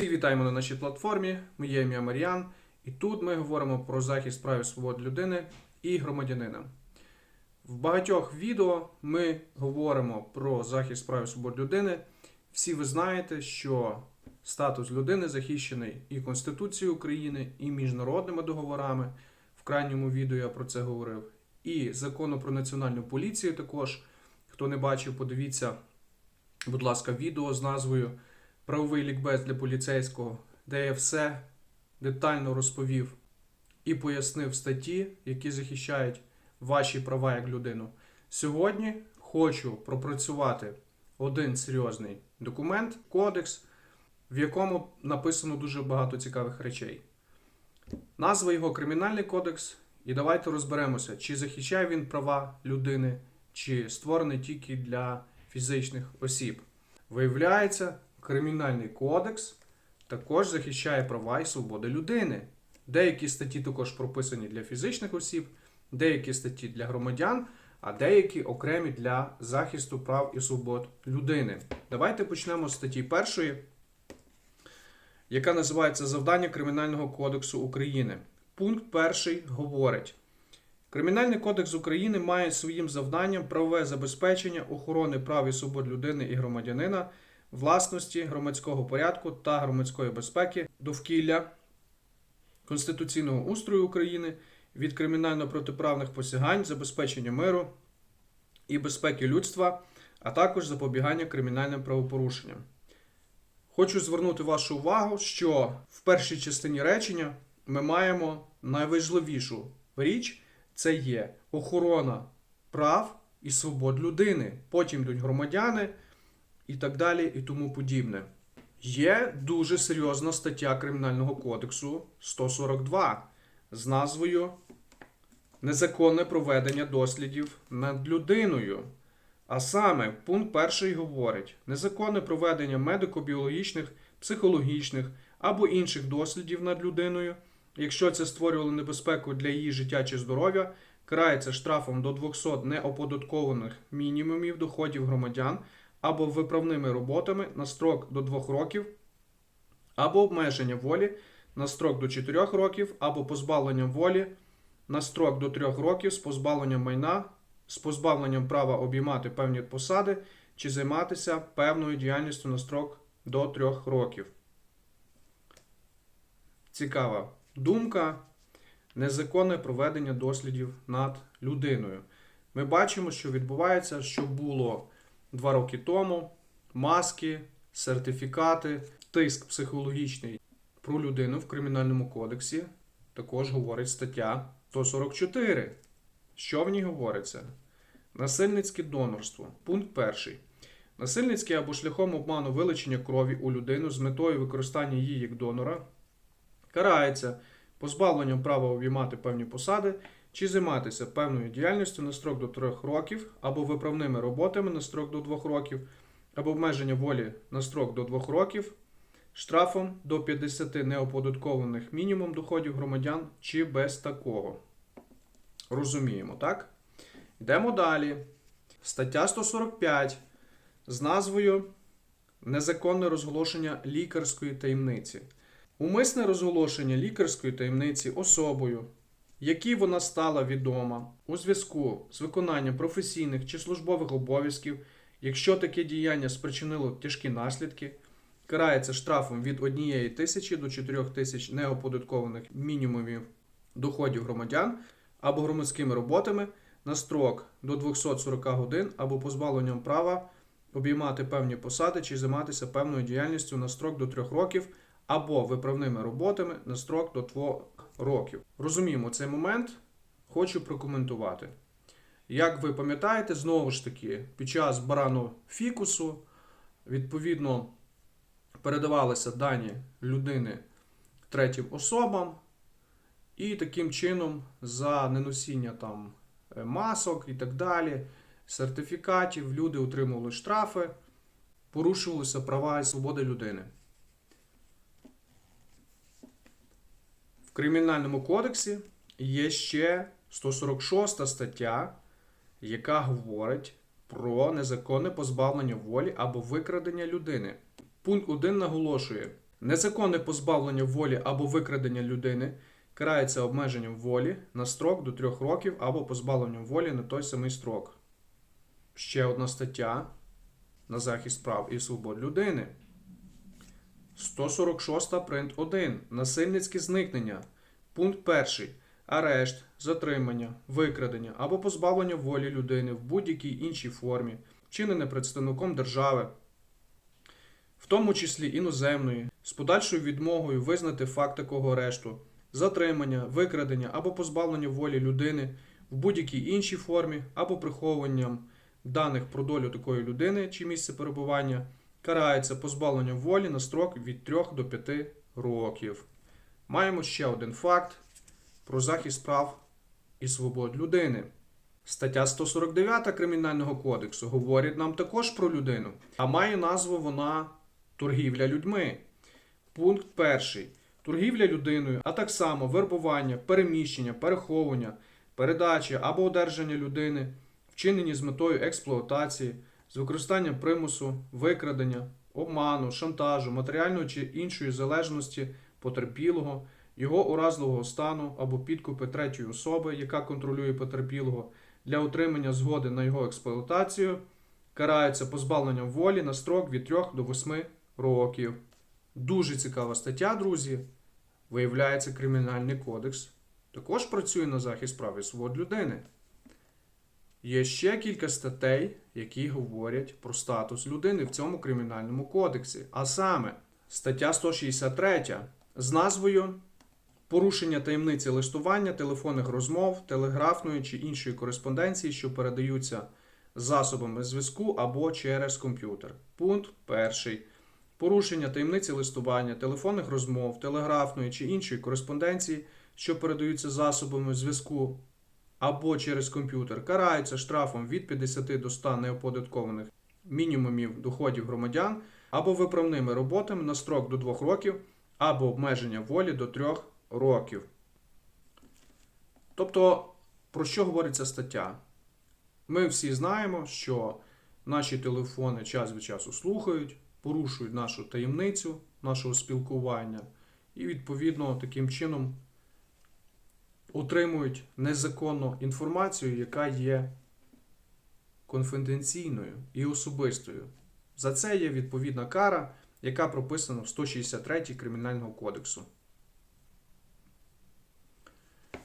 Всіх вітаємо на нашій платформі. Моє ім'я Мар'ян, і тут ми говоримо про захист прав і свобод людини і громадянина. В багатьох відео ми говоримо про захист прав і свобод людини. Всі ви знаєте, що статус людини захищений і Конституцією України, і міжнародними договорами. В крайньому відео я про це говорив. І закону про національну поліцію також. Хто не бачив, подивіться, будь ласка, відео з назвою Правовий лікбез для поліцейського, де я все детально розповів і пояснив статті, які захищають ваші права як людину. Сьогодні хочу пропрацювати один серйозний документ, кодекс, в якому написано дуже багато цікавих речей. Назва його Кримінальний кодекс, і давайте розберемося, чи захищає він права людини, чи створений тільки для фізичних осіб. Виявляється, Кримінальний кодекс також захищає права і свободи людини. Деякі статті також прописані для фізичних осіб, деякі статті для громадян, а деякі окремі для захисту прав і свобод людини. Давайте почнемо з статті першої, яка називається Завдання Кримінального кодексу України. Пункт перший говорить. Кримінальний кодекс України має своїм завданням правове забезпечення охорони прав і свобод людини і громадянина, власності, громадського порядку та громадської безпеки, довкілля, конституційного устрою України від кримінально-протиправних посягань, забезпечення миру і безпеки людства, а також запобігання кримінальним правопорушенням. Хочу звернути вашу увагу, що в першій частині речення ми маємо найважливішу річ це є охорона прав і свобод людини. Потім йдуть громадяни і так далі, і тому подібне. Є дуже серйозна стаття Кримінального кодексу 142 з назвою Незаконне проведення дослідів над людиною. А саме, пункт перший говорить: незаконне проведення медико-біологічних, психологічних або інших дослідів над людиною, якщо це створювало небезпеку для її життя чи здоров'я, карається штрафом до 200 неоподаткованих мінімумів доходів громадян або виправними роботами на строк до 2 років, або обмеження волі на строк до 4 років, або позбавленням волі на строк до 3 років з позбавленням майна, з позбавленням права обіймати певні посади чи займатися певною діяльністю на строк до 3 років. Цікава думка. Незаконне проведення дослідів над людиною. Ми бачимо, що відбувається, що було два роки тому маски, сертифікати, тиск психологічний про людину в Кримінальному кодексі. Також говорить стаття 144. Що в ній говориться? Насильницьке донорство. Пункт перший. Насильницьке або шляхом обману вилучення крові у людину з метою використання її як донора карається позбавленням права обіймати певні посади чи займатися певною діяльністю на строк до 3 років, або виправними роботами на строк до 2 років, або обмеження волі на строк до 2 років, штрафом до 50 неоподаткованих мінімум доходів громадян чи без такого. Розуміємо, так? Йдемо далі. Стаття 145 з назвою Незаконне розголошення лікарської таємниці. Умисне розголошення лікарської таємниці особою, якій вона стала відома у зв'язку з виконанням професійних чи службових обов'язків, якщо таке діяння спричинило тяжкі наслідки, карається штрафом від 1 тисячі до 4 тисяч неоподаткованих мінімумів доходів громадян або громадськими роботами на строк до 240 годин або позбавленням права обіймати певні посади чи займатися певною діяльністю на строк до 3 років або виправними роботами на строк до 2 років. Розуміємо цей момент, хочу прокоментувати. Як ви пам'ятаєте, знову ж таки, під час барану фікусу, відповідно, передавалися дані людини третім особам, і таким чином за неносіння там е, масок і так далі, сертифікатів, люди отримували штрафи, порушувалися права і свободи людини. В Кримінальному кодексі є ще 146 стаття, яка говорить про незаконне позбавлення волі або викрадення людини. Пункт 1 наголошує: Незаконне позбавлення волі або викрадення людини карається обмеженням волі на строк до 3 років або позбавленням волі на той самий строк. Ще одна стаття на захист прав і свобод людини. 146 принт 1. Насильницьке зникнення. Пункт 1. Арешт, затримання, викрадення або позбавлення волі людини в будь-якій іншій формі, вчинене представником держави, в тому числі іноземної, з подальшою відмогою визнати факт такого арешту, затримання, викрадення або позбавлення волі людини в будь-якій іншій формі або приховуванням даних про долю такої людини чи місце перебування карається позбавленням волі на строк від 3 до 5 років. Маємо ще один факт про захист прав і свобод людини. Стаття 149 Кримінального кодексу говорить нам також про людину, а має назву вона торгівля людьми. Пункт 1. Торгівля людиною, а так само вербування, переміщення, переховування, передача або одержання людини, вчинені з метою експлуатації, з використанням примусу, викрадення, обману, шантажу, матеріальної чи іншої залежності потерпілого, його уразливого стану або підкупи третьої особи, яка контролює потерпілого, для отримання згоди на його експлуатацію, карається позбавленням волі на строк від 3 до 8 років. Дуже цікава стаття, друзі. Виявляється, Кримінальний кодекс також працює на захист прав і свобод людини. Є ще кілька статей, які говорять про статус людини в цьому кримінальному кодексі. А саме, стаття 163 з назвою Порушення таємниці листування, телефонних розмов, телеграфної чи іншої кореспонденції, що передаються засобами зв'язку або через комп'ютер. Пункт 1. Порушення таємниці листування, телефонних розмов, телеграфної чи іншої кореспонденції, що передаються засобами зв'язку або через комп'ютер, караються штрафом від 50 до 100 неоподаткованих мінімумів доходів громадян або виправними роботами на строк до 2 років, або обмеження волі до 3 років. Тобто, про що говорить ця стаття? Ми всі знаємо, що наші телефони час від часу слухають, порушують нашу таємницю, нашого спілкування, і, відповідно, таким чином отримують незаконну інформацію, яка є конфіденційною і особистою. За це є відповідна кара, яка прописана в 163 Кримінального кодексу.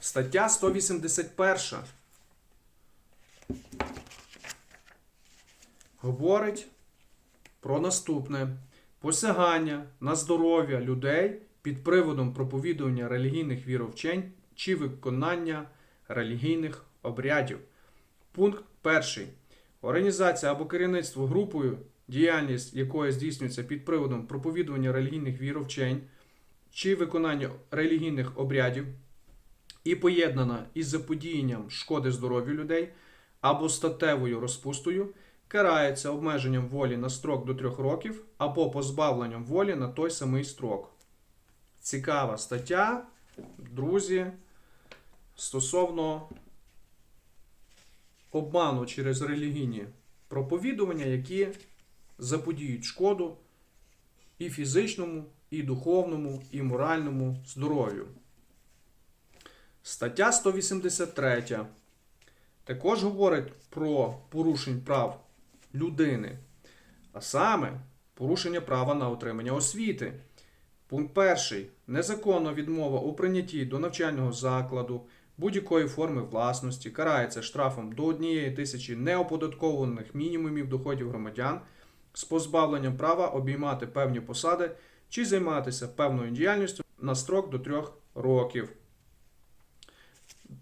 Стаття 181 говорить про наступне посягання на здоров'я людей під приводом проповідування релігійних віровчень чи виконання релігійних обрядів. Пункт 1. Організація або керівництво групою, діяльність якої здійснюється під приводом проповідування релігійних віровчень чи виконання релігійних обрядів і поєднана із заподіянням шкоди здоров'ю людей або статевою розпустою, карається обмеженням волі на строк до 3 років або позбавленням волі на той самий строк. Цікава стаття, друзі, стосовно обману через релігійні проповідування, які заподіють шкоду і фізичному, і духовному, і моральному здоров'ю. Стаття 183 також говорить про порушень прав людини, а саме порушення права на отримання освіти. Пункт 1. Незаконна відмова у прийнятті до навчального закладу будь-якої форми власності карається штрафом до 1 тисячі неоподаткованих мінімумів доходів громадян з позбавленням права обіймати певні посади чи займатися певною діяльністю на строк до 3 років.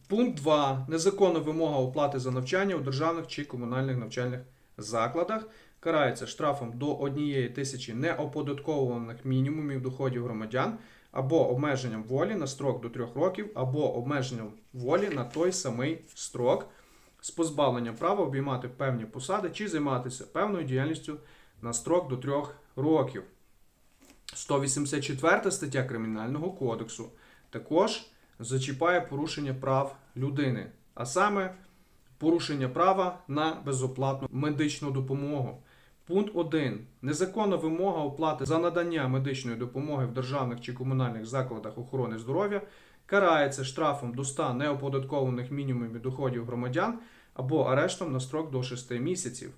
Пункт 2. Незаконна вимога оплати за навчання у державних чи комунальних навчальних закладах карається штрафом до 1 тисячі неоподаткованих мінімумів доходів громадян або обмеженням волі на строк до 3 років, або обмеженням волі на той самий строк з позбавленням права обіймати певні посади чи займатися певною діяльністю на строк до 3 років. 184 стаття Кримінального кодексу також зачіпає порушення прав людини, а саме порушення права на безоплатну медичну допомогу. Пункт 1. Незаконна вимога оплати за надання медичної допомоги в державних чи комунальних закладах охорони здоров'я карається штрафом до 100 неоподаткованих мінімумів доходів громадян або арештом на строк до 6 місяців.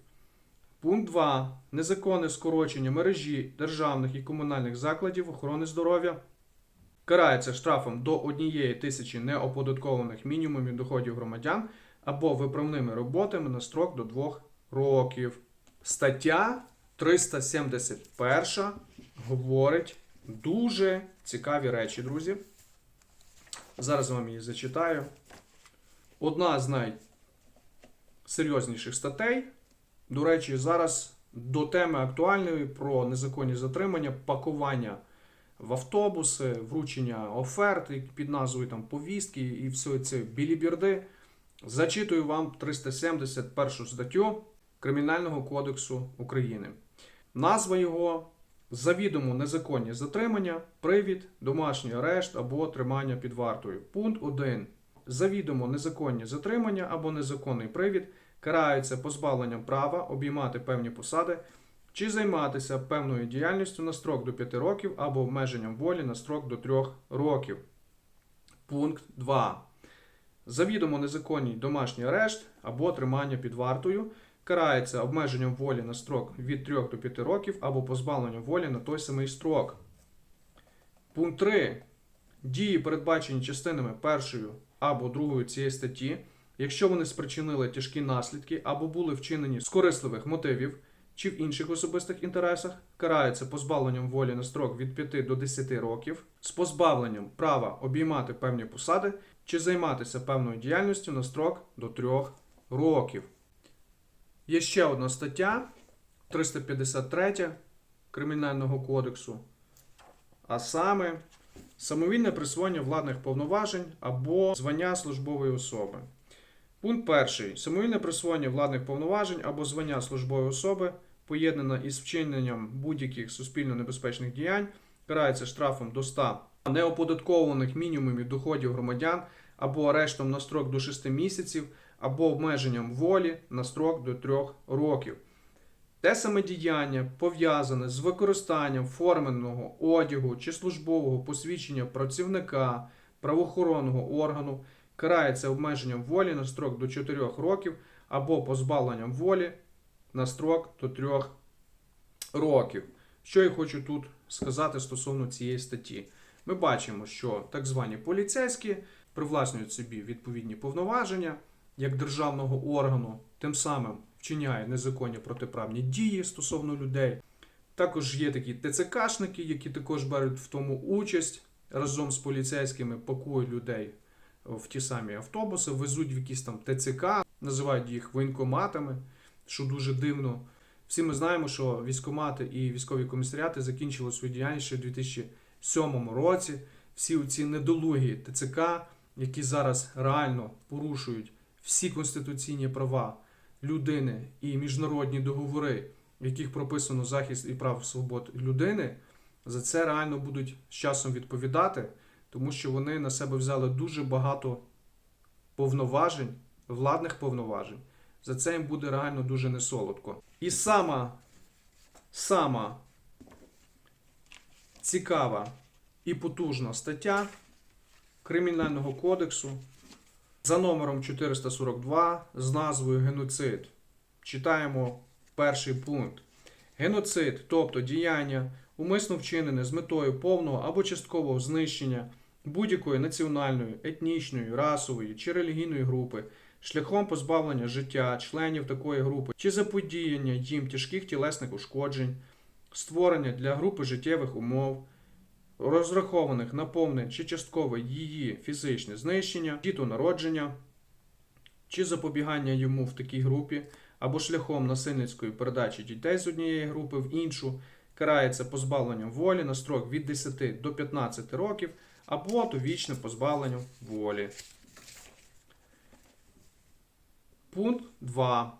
Пункт 2. Незаконне скорочення мережі державних і комунальних закладів охорони здоров'я карається штрафом до 1 тисячі неоподаткованих мінімумів доходів громадян або виправними роботами на строк до 2 років. Стаття 371 говорить дуже цікаві речі, друзі. Зараз вам її зачитаю. Одна з найсерйозніших статей. До речі, зараз до теми актуальної про незаконні затримання, пакування в автобуси, вручення оферт під назвою там повістки і все це білібірди. Зачитую вам 371 статтю Кримінального кодексу України. Назва його завідомо незаконні затримання, привід, домашній арешт або тримання під вартою. Пункт 1. Завідомо незаконні затримання або незаконний привід караються позбавленням права обіймати певні посади чи займатися певною діяльністю на строк до 5 років або обмеженням волі на строк до 3 років. Пункт 2. Завідомо незаконний домашній арешт або тримання під вартою карається обмеженням волі на строк від 3 до 5 років або позбавленням волі на той самий строк. Пункт 3. Дії, передбачені частинами першою або другою цієї статті, якщо вони спричинили тяжкі наслідки або були вчинені з корисливих мотивів чи в інших особистих інтересах, караються позбавленням волі на строк від 5 до 10 років, з позбавленням права обіймати певні посади чи займатися певною діяльністю на строк до 3 років. Є ще одна стаття 353 Кримінального кодексу, а саме самовільне присвоєння владних повноважень або звання службової особи. Пункт перший. Самовільне присвоєння владних повноважень або звання службової особи, поєднане із вчиненням будь-яких суспільно небезпечних діянь, карається штрафом до 100 неоподаткованих мінімумів доходів громадян або арештом на строк до 6 місяців, або обмеженням волі на строк до 3 років. Те саме діяння пов'язане з використанням форменого одягу чи службового посвідчення працівника правоохоронного органу карається обмеженням волі на строк до 4 років або позбавленням волі на строк до 3 років. Що я хочу тут сказати стосовно цієї статті? Ми бачимо, що так звані поліцейські привласнюють собі відповідні повноваження як державного органу, тим самим вчиняє незаконні протиправні дії стосовно людей. Також є такі ТЦКшники, які також беруть в тому участь разом з поліцейськими, пакують людей в ті самі автобуси, везуть в якісь там ТЦК, називають їх воєнкоматами, що дуже дивно. Всі ми знаємо, що військомати і військові комісаріати закінчили свою діяльність ще в 2007 році. Всі ці недолугі ТЦК, які зараз реально порушують всі конституційні права людини і міжнародні договори, в яких прописано захист і прав свобод людини, за це реально будуть з часом відповідати, тому що вони на себе взяли дуже багато повноважень, владних повноважень. За це їм буде реально дуже несолодко. І сама, сама цікава і потужна стаття Кримінального кодексу за номером 442 з назвою Геноцид. Читаємо перший пункт. Геноцид, тобто діяння, умисно вчинене з метою повного або часткового знищення будь-якої національної, етнічної, расової чи релігійної групи, шляхом позбавлення життя членів такої групи чи заподіяння їм тяжких тілесних ушкоджень, створення для групи життєвих умов розрахованих на повне чи часткове її фізичне знищення, дітонародження чи запобігання йому в такій групі, або шляхом насильницької передачі дітей з однієї групи в іншу, карається позбавленням волі на строк від 10 до 15 років, або довічне позбавлення волі. Пункт 2.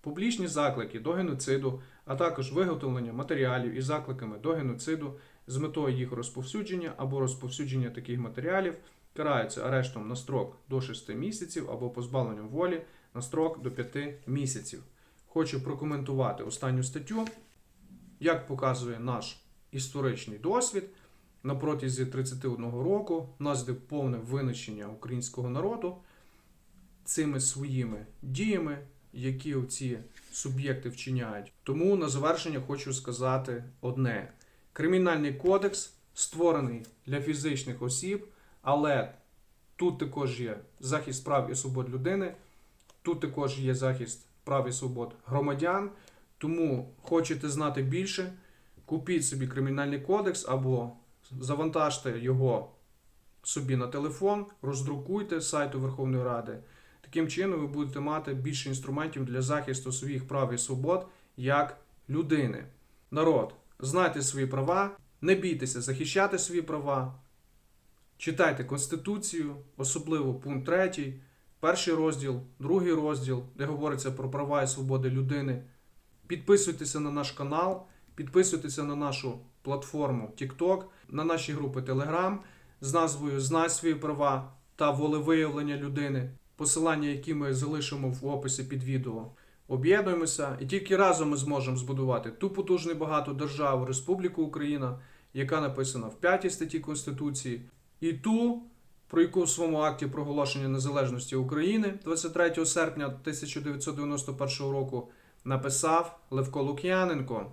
Публічні заклики до геноциду, а також виготовлення матеріалів із закликами до геноциду з метою їх розповсюдження або розповсюдження таких матеріалів караються арештом на строк до 6 місяців або позбавленням волі на строк до 5 місяців. хочу прокоментувати останню статтю, як показує наш історичний досвід. На протязі 31 року в нас йде повне винищення українського народу цими своїми діями, які ці суб'єкти вчиняють. Тому на завершення хочу сказати одне: Кримінальний кодекс створений для фізичних осіб, але тут також є захист прав і свобод людини, тут також є захист прав і свобод громадян. Тому хочете знати більше, купіть собі кримінальний кодекс або завантажте його собі на телефон, роздрукуйте з сайту Верховної Ради. Таким чином ви будете мати більше інструментів для захисту своїх прав і свобод як людини. Народ, знайте свої права, не бійтеся захищати свої права, читайте Конституцію, особливо пункт 3, перший розділ, другий розділ, де говориться про права і свободи людини. Підписуйтеся на наш канал, підписуйтеся на нашу платформу TikTok, на наші групи Telegram з назвою Знай свої права та волевиявлення людини, посилання, які ми залишимо в описі під відео. Об'єднуємося і тільки разом ми зможемо збудувати ту потужну і багату державу Республіку Україна, яка написана в 5 статті Конституції, і ту, про яку в своєму акті проголошення незалежності України 23 серпня 1991 року написав Левко Лук'яненко.